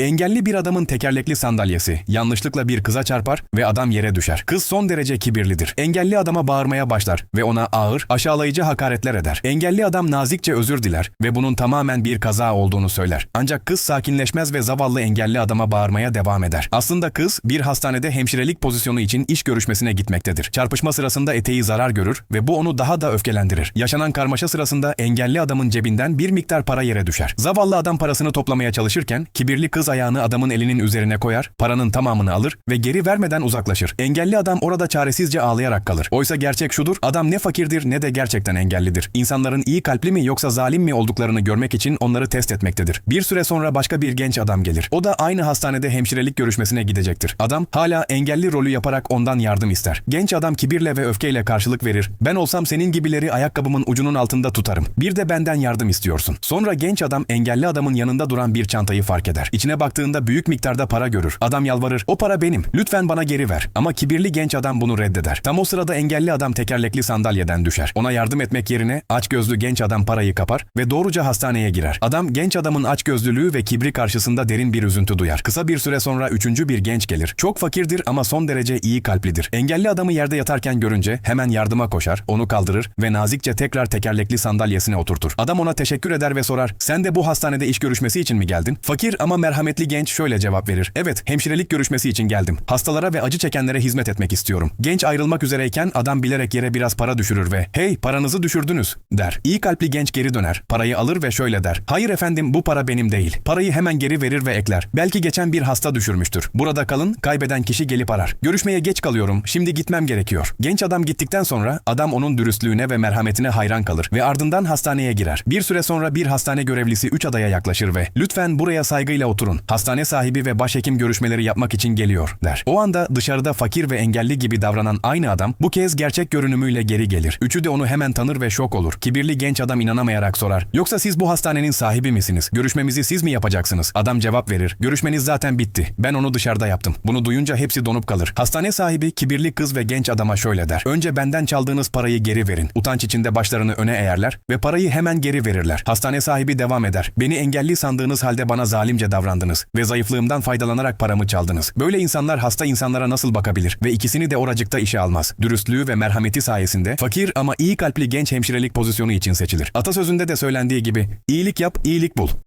Engelli bir adamın tekerlekli sandalyesi yanlışlıkla bir kıza çarpar ve adam yere düşer. Kız son derece kibirlidir. Engelli adama bağırmaya başlar ve ona ağır, aşağılayıcı hakaretler eder. Engelli adam nazikçe özür diler ve bunun tamamen bir kaza olduğunu söyler. Ancak kız sakinleşmez ve zavallı engelli adama bağırmaya devam eder. Aslında kız bir hastanede hemşirelik pozisyonu için iş görüşmesine gitmektedir. Çarpışma sırasında eteği zarar görür ve bu onu daha da öfkelendirir. Yaşanan karmaşa sırasında engelli adamın cebinden bir miktar para yere düşer. Zavallı adam parasını toplamaya çalışırken kibirli kız ayağını adamın elinin üzerine koyar, paranın tamamını alır ve geri vermeden uzaklaşır. Engelli adam orada çaresizce ağlayarak kalır. Oysa gerçek şudur, adam ne fakirdir ne de gerçekten engellidir. İnsanların iyi kalpli mi yoksa zalim mi olduklarını görmek için onları test etmektedir. Bir süre sonra başka bir genç adam gelir. O da aynı hastanede hemşirelik görüşmesine gidecektir. Adam hala engelli rolü yaparak ondan yardım ister. Genç adam kibirle ve öfkeyle karşılık verir. Ben olsam senin gibileri ayakkabımın ucunun altında tutarım. Bir de benden yardım istiyorsun. Sonra genç adam engelli adamın yanında duran bir çantayı fark eder. İçine baktığında büyük miktarda para görür. Adam yalvarır. O para benim. Lütfen bana geri ver. Ama kibirli genç adam bunu reddeder. Tam o sırada engelli adam tekerlekli sandalyeden düşer. Ona yardım etmek yerine açgözlü genç adam parayı kapar ve doğruca hastaneye girer. Adam genç adamın açgözlülüğü ve kibri karşısında derin bir üzüntü duyar. Kısa bir süre sonra üçüncü bir genç gelir. Çok fakirdir ama son derece iyi kalplidir. Engelli adamı yerde yatarken görünce hemen yardıma koşar, onu kaldırır ve nazikçe tekrar tekerlekli sandalyesine oturtur. Adam ona teşekkür eder ve sorar, sen de bu hastanede iş görüşmesi için mi geldin? Fakir ama merhametli genç şöyle cevap verir. Evet, hemşirelik görüşmesi için geldim. Hastalara ve acı çekenlere hizmet etmek istiyorum. Genç ayrılmak üzereyken adam bilerek yere biraz para düşürür ve hey paranızı düşürdünüz der. İyi kalpli genç geri döner. Parayı alır ve şöyle der. Hayır efendim bu para benim değil. Parayı hemen geri verir ve ekler. Belki geçen bir hasta düşürmüştür. Burada kalın, kaybeden kişi gelip arar. Görüşmeye geç kalıyorum. Şimdi gitmem gerekiyor. Genç adam gittikten sonra adam onun dürüstlüğüne ve merhametine hayran kalır ve ardından hastaneye girer. Bir süre sonra bir hastane görevlisi üç adaya yaklaşır ve lütfen buraya saygıyla oturun. Hastane sahibi ve başhekim görüşmeleri yapmak için geliyor der. O anda dışarıda fakir ve engelli gibi davranan aynı adam bu kez gerçek görünümüyle geri gelir. Üçü de onu hemen tanır ve şok olur. Kibirli genç adam inanamayarak sorar. Yoksa siz bu hastanenin sahibi misiniz? Görüşmemizi siz mi yapacaksınız? Adam cevap verir. Görüşmeniz zaten bitti. Ben onu dışarıda yaptım. Bunu duyunca hepsi donup kalır. Hastane sahibi kibirli kız ve genç adama şöyle der. Önce benden çaldığınız parayı geri verin. Utanç içinde başlarını öne eğerler ve parayı hemen geri verirler. Hastane sahibi devam eder. Beni engelli sandığınız halde bana zalimce davrandınız ve zayıflığımdan faydalanarak paramı çaldınız. Böyle insanlar hasta insanlara nasıl bakabilir ve ikisini de oracıkta işe almaz. Dürüstlüğü ve merhameti sayesinde fakir ama iyi kalpli genç hemşirelik pozisyonu için seçilir. Atasözünde de söylendiği gibi iyilik yap, iyilik bul.